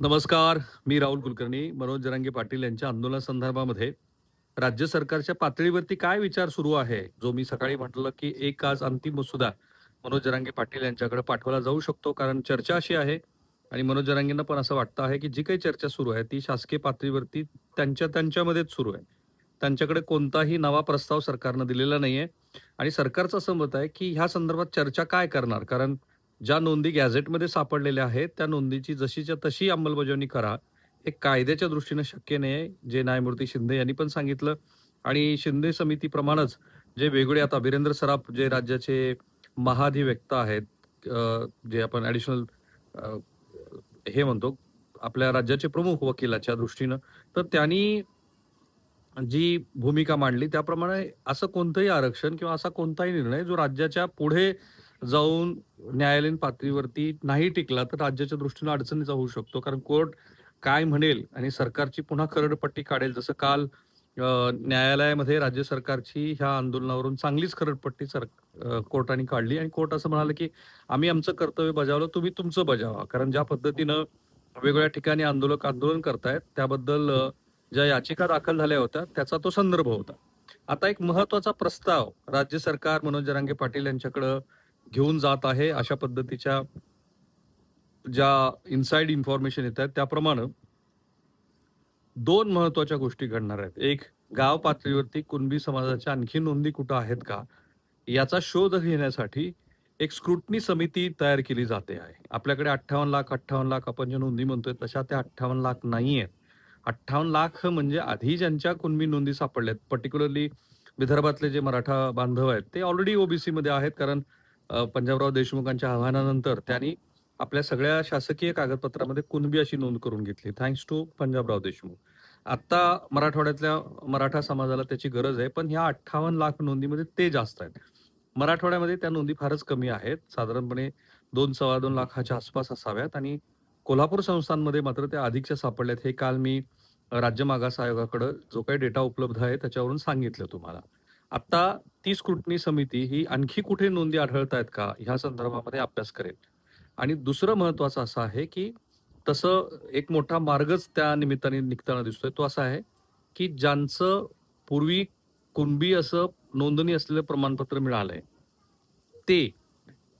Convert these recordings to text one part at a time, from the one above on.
नमस्कार मी राहुल कुलकर्णी मनोज जरांगे पाटील यांच्या आंदोलनासंदर्भामध्ये राज्य सरकारच्या पातळीवरती काय विचार सुरू आहे? जो मी सकाळी म्हटलं की एक आज अंतिम मसुदा मनोज जरांगे पाटील यांच्याकडे पाठवला जाऊ शकतो कारण चर्चा अशी आहे. आणि मनोज जरांगेंना पण असं वाटतं आहे की जी काही चर्चा सुरू आहे ती शासकीय पातळीवरती त्यांच्या त्यांच्यामध्येच सुरू आहे. त्यांच्याकडे कोणताही नवा प्रस्ताव सरकारनं दिलेला नाहीये. आणि सरकारचं असं मत आहे की ह्या संदर्भात चर्चा काय करणार? कारण ज्या नोंदी गॅझेटमध्ये सापडलेल्या आहेत त्या नोंदीची जशीच्या तशी अंमलबजावणी करा. हे कायद्याच्या दृष्टीनं शक्य नाही आहे जे न्यायमूर्ती शिंदे यांनी पण सांगितलं. आणि शिंदे समितीप्रमाणेच जे वेगळे आता वीरेंद्र सराफ जे राज्याचे महाधिवक्ता आहेत जे आपण ॲडिशनल हे म्हणतो आपल्या राज्याचे प्रमुख वकिलाच्या दृष्टीनं तर त्यांनी जी भूमिका मांडली त्याप्रमाणे असं कोणतंही आरक्षण किंवा असा कोणताही निर्णय जो राज्याच्या पुढे जाऊन न्यायालयीन पातळीवरती नाही टिकला तर राज्याच्या दृष्टीनं अडचणीचा होऊ शकतो. कारण कोर्ट काय म्हणेल आणि सरकारची पुन्हा खरडपट्टी काढेल जसं काल न्यायालयामध्ये राज्य सरकारची ह्या आंदोलनावरून चांगलीच खरडपट्टी सर कोर्टाने काढली आणि कोर्ट असं म्हणाले की आम्ही आमचं कर्तव्य बजावलं तुम्ही तुमचं बजावा. कारण ज्या पद्धतीनं वेगवेगळ्या ठिकाणी आंदोलक आंदोलन करतायत त्याबद्दल ज्या याचिका दाखल झाल्या होत्या त्याचा तो संदर्भ होता. आता एक महत्त्वाचा प्रस्ताव राज्य सरकार मनोज जरांगे पाटील यांच्याकडं घेऊन जात आहे अशा पद्धतीच्या ज्या इनसाइड इन्फॉर्मेशन येत आहेत त्याप्रमाणे दोन महत्त्वाच्या गोष्टी घडणार आहेत. एक गाव पातळीवरती कुणबी समाजाच्या आणखी नोंदी कुठं आहेत का? याचा शोध घेण्यासाठी एक स्क्रुटनी समिती तयार केली जाते आहे. आपल्याकडे अठ्ठावन्न लाख अठ्ठावन्न लाख आपण ज्या नोंदी म्हणतोय तशा त्या अठ्ठावन्न लाख नाही आहेत. अठ्ठावन्न लाख म्हणजे आधी ज्यांच्या कुणबी नोंदी सापडल्यात पर्टिक्युलरली विदर्भातले जे मराठा बांधव आहेत ते ऑलरेडी ओबीसी मध्ये आहेत कारण पंजाबराव देशमुखांच्या आव्हानानंतर त्यांनी आपल्या सगळ्या शासकीय कागदपत्रामध्ये कुणबी अशी नोंद करून घेतली. Thanks to Panjabrao Deshmukh. आता मराठवाड्यातल्या मराठा समाजाला त्याची गरज आहे पण ह्या अठ्ठावन्न लाख नोंदीमध्ये ते जास्त आहेत. मराठवाड्यामध्ये त्या नोंदी फारच कमी आहेत. साधारणपणे दोन सव्वा दोन लाखाच्या आसपास असाव्यात आणि कोल्हापूर संस्थांमध्ये मात्र त्या अधिकच्या सापडल्यात. हे काल मी राज्य मागास आयोगाकडे जो काही डेटा उपलब्ध आहे त्याच्यावरून सांगितलं तुम्हाला. आता ती स्क्रुटनी समिती ही आणखी कुठे नोंदी आढळत आहेत का? ह्या संदर्भामध्ये अभ्यास करेल. आणि दुसरं महत्वाचं असं आहे की तसं एक मोठा मार्गच त्या निमित्ताने निघताना दिसतोय. तो असा आहे की ज्यांचं पूर्वी कुणबी असं नोंदणी असलेलं प्रमाणपत्र मिळालंय ते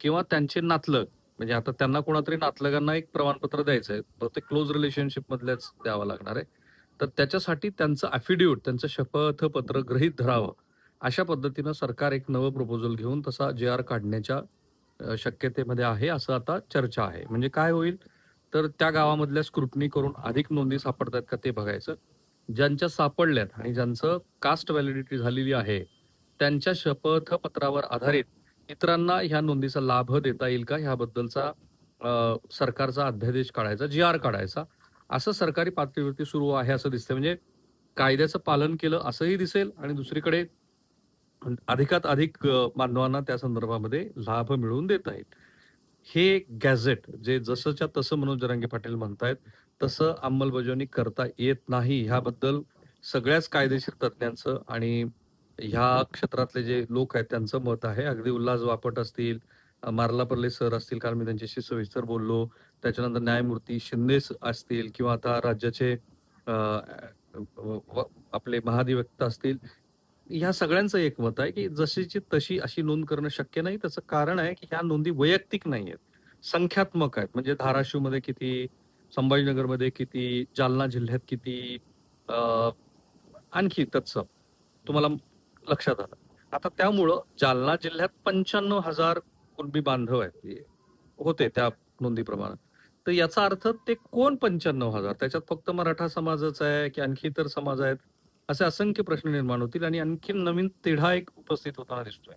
किंवा त्यांचे नातलग म्हणजे आता त्यांना कोणातरी नातलगांना एक प्रमाणपत्र द्यायचं आहे तर ते क्लोज रिलेशनशिप मधल्याच द्यावं लागणार आहे. तर त्याच्यासाठी त्यांचं अफिडेव्हिट त्यांचं शपथपत्र गृहीत धरावं. अशा पद्धतीनं सरकार एक नवं प्रपोजल घेऊन तसा जे आर काढण्याच्या शक्यतेमध्ये आहे असं आता चर्चा आहे. म्हणजे काय होईल? तर त्या गावामधल्या स्क्रुटनी करून अधिक नोंदी सापडतात का ते बघायचं. ज्यांच्या सापडल्यात आणि ज्यांचं कास्ट व्हॅलिडिटी झालेली आहे त्यांच्या शपथपत्रावर आधारित इतरांना ह्या नोंदीचा लाभ देता येईल का? ह्याबद्दलचा सरकारचा अध्यादेश काढायचा जी आर काढायचा. असं सरकारी पातळीवरती सुरू आहे असं दिसतंय. म्हणजे कायद्याचं पालन केलं असंही दिसेल आणि दुसरीकडे अधिकात अधिक मानवांना बांधवांना त्या संदर्भामध्ये लाभ मिळवून देत आहेत. हे गॅझेट जे जसंच्या तसं मनोज जरांगे पाटील म्हणतायत तसं अंमलबजावणी करता येत नाही ह्याबद्दल सगळ्याच कायदेशीर तज्ज्ञांचं आणि ह्या क्षेत्रातले जे लोक आहेत त्यांचं मत आहे. अगदी उल्हास वापट असतील अ, मार्लापर्ले सर असतील कारण मी त्यांच्याशी सविस्तर बोललो. त्याच्यानंतर न्यायमूर्ती शिंदे असतील किंवा आता राज्याचे आपले महाधिवक्ता असतील ह्या सगळ्यांचं एक मत आहे की जशीची तशी अशी नोंद करणं शक्य नाही. त्याचं कारण आहे की ह्या नोंदी वैयक्तिक नाही आहेत संख्यात्मक आहेत. म्हणजे धाराशिवमध्ये किती संभाजीनगरमध्ये किती जालना जिल्ह्यात किती आणखी तत्सम. तुम्हाला लक्षात आलं. आता त्यामुळं जालना जिल्ह्यात पंच्याण्णव हजार कुणबी बांधव आहेत होते त्या नोंदीप्रमाणे. तर याचा अर्थ ते कोण पंच्याण्णव हजार? त्याच्यात फक्त मराठा समाजच आहे की आणखी इतर समाज आहेत? असे असंख्य प्रश्न निर्माण होतील आणि आणखी नवीन तिढा एक उपस्थित होताना दिसतोय.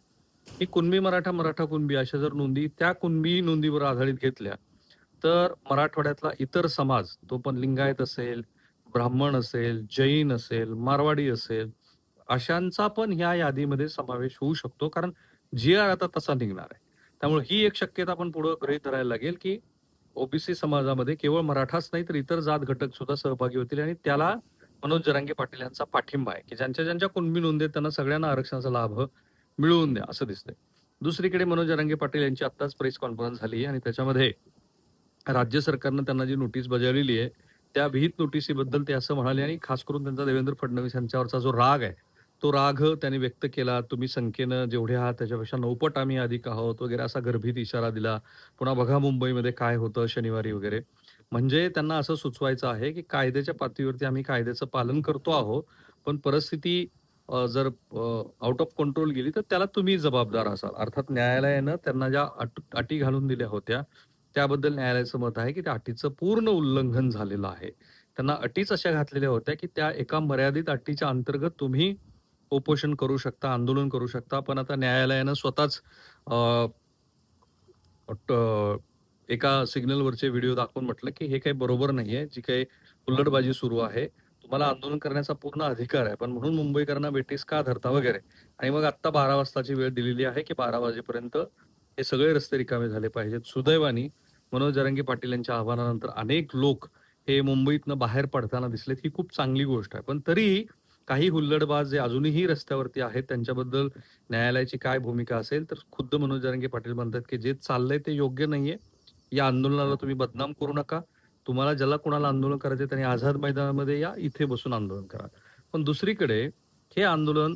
ही कुणबी मराठा मराठा कुणबी अशा जर नोंदी त्या कुणबी नोंदीवर आधारित घेतल्या तर मराठवाड्यातला इतर समाज तो पण लिंगायत असेल ब्राह्मण असेल जैन असेल मारवाडी असेल अशांचा पण ह्या यादीमध्ये समावेश होऊ शकतो. कारण जी आर आता तसा निघणार आहे. त्यामुळे ही एक शक्यता आपण पुढे गृहित धरायला लागेल की ओबीसी समाजामध्ये केवळ मराठाच नाही तर इतर जात घटक सुद्धा सहभागी होतील आणि त्याला मनोज जरांगे पाटील यांचा पाठिंबा आहे की ज्यांच्या ज्यांच्या कुणबी नोंदी आहेत त्यांना सगळ्यांना आरक्षणाचा लाभ मिळवून द्या असं दिसतंय दुसरीकडे मनोज जरांगे पाटील यांची आत्ताच प्रेस कॉन्फरन्स झाली आणि त्याच्यामध्ये राज्य सरकारनं त्यांना जी नोटीस बजावलेली आहे, त्या विहित नोटिसीबद्दल ते असं म्हणाले आणि खास करून त्यांचा देवेंद्र फडणवीस यांच्यावरचा जो राग आहे, तो राग त्यांनी व्यक्त केला. तुम्ही संख्येनं जेवढे आहात त्याच्यापेक्षा नौपट आम्ही अधिक आहोत वगैरे असा गर्भित इशारा दिला. पुन्हा बघा मुंबईमध्ये काय होतं शनिवारी वगैरे. म्हणजे त्यांना असं सुचवायचं आहे, की कायद्याच्या पातळीवरती आम्ही कायद्याचं पालन करतो आहोत. पण परिस्थिती जर आउट ऑफ कंट्रोल गेली तर त्याला तुम्ही जबाबदार असाल. अर्थात न्यायालयानं त्यांना ज्या अट अटी घालून दिल्या होत्या, त्याबद्दल न्यायालयाचं मत आहे, की त्या अटीचं पूर्ण उल्लंघन झालेलं आहे. त्यांना अटीच अशा घातलेल्या होत्या, की त्या एका मर्यादित अटीच्या अंतर्गत तुम्ही उपोषण करू शकता, आंदोलन करू शकता. पण आता न्यायालयानं स्वतःच एका सिग्नलवरचे व्हिडिओ दाखवून म्हटलं, की हे काही बरोबर नाहीये. जी काही हुल्लडबाजी सुरू आहे. तुम्हाला आंदोलन करण्याचा पूर्ण अधिकार आहे. पण म्हणून मुंबईकरांना वेटीस का धरता वगैरे. आणि मग आत्ता 12 वाजताची वेळ दिलेली आहे, की 12 वाजेपर्यंत हे सगळे रस्ते रिकामे झाले पाहिजेत. सुदैवानी मनोज जरंगी पाटील यांच्या आव्हानानंतर अनेक लोक हे मुंबईतनं बाहेर पडताना दिसलेत. ही खूप चांगली गोष्ट आहे. पण तरीही काही हुल्लडबाज जे अजूनही रस्त्यावरती आहेत त्यांच्याबद्दल न्यायालयाची काय भूमिका असेल, तर खुद्द मनोज जरंगे पाटील म्हणतात, की जे चाललंय ते योग्य नाहीये. या आंदोलनाला तुम्ही बदनाम करू नका. तुम्हाला ज्याला कोणाला आंदोलन करायचंय त्यांनी आझाद मैदानामध्ये या, इथे बसून आंदोलन करा. पण दुसरीकडे हे आंदोलन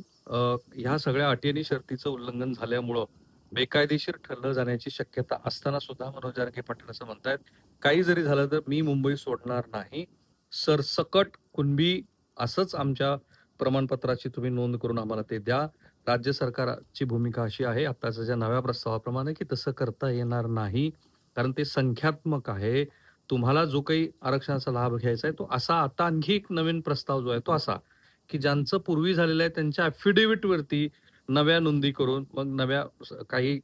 ह्या सगळ्या अटी आणि शर्तीचं उल्लंघन झाल्यामुळं बेकायदेशीर ठरलं जाण्याची शक्यता असताना सुद्धा मनोज जरांगे पाटील असं म्हणतायत, काही जरी झालं तर मी मुंबई सोडणार नाही. सरसकट कुणबी असंच आमच्या प्रमाणपत्राची तुम्ही नोंद करून आम्हाला ते द्या. राज्य सरकारची भूमिका अशी आहे आत्ताच्या ज्या नव्या प्रस्तावाप्रमाणे, की तसं करता येणार नाही. कारण ते संख्यात्मक आहे. तुम्हाला जो काही आरक्षणाचा लाभ घ्यायचा आहे, तो असा आता आणखी एक नवीन प्रस्ताव जो आहे तो असा, की ज्यांचं पूर्वी झालेलं आहे त्यांच्या ॲफिडेव्हिटवरती नव्या नोंदी करून मग नव्या स काही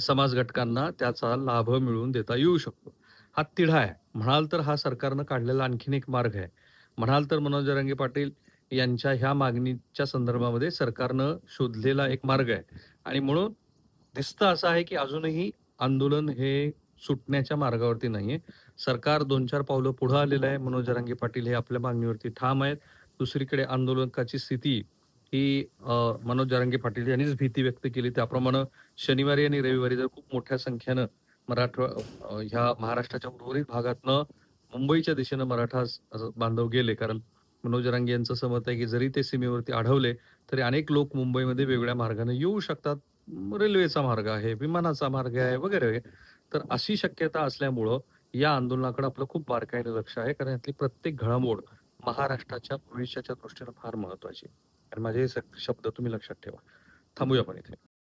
समाज घटकांना त्याचा लाभ मिळवून देता येऊ शकतो. हा तिढा आहे. म्हणाल तर हा सरकारनं काढलेला आणखीन एक मार्ग आहे. म्हणाल तर मनोज रंगे पाटील यांच्या ह्या मागणीच्या संदर्भामध्ये सरकारनं शोधलेला एक मार्ग आहे. आणि म्हणून दिसतं असं आहे, की अजूनही आंदोलन हे सुटण्याच्या मार्गावरती नाहीये. सरकार 2-4 पावलं पुढं आलेलं आहे. मनोज जरांगे पाटील हे आपल्या मागणीवरती ठाम आहेत. दुसरीकडे आंदोलकाची स्थिती ही मनोज जरांगे पाटील यांनीच भीती व्यक्त केली. त्याप्रमाणे शनिवारी आणि रविवारी जर खूप मोठ्या संख्येनं मराठवा ह्या महाराष्ट्राच्या उर्वरित भागातनं मुंबईच्या दिशेनं मराठा बांधव गेले. कारण मनोज जरांगे यांचं समत आहे, की जरी ते सीमेवरती आढळले, तरी अनेक लोक मुंबईमध्ये वेगळ्या मार्गाने येऊ शकतात. रेल्वेचा मार्ग आहे, विमानाचा मार्ग आहे वगैरे. तर अशी शक्यता असल्यामुळं या आंदोलनाकडे आपलं खूप बारकाईने लक्ष आहे. कारण यातली प्रत्येक घडामोड महाराष्ट्राच्या भविष्याच्या दृष्टीनं फार महत्त्वाची आहे. आणि माझे हे शब्द तुम्ही लक्षात ठेवा. थांबूया आपण इथे.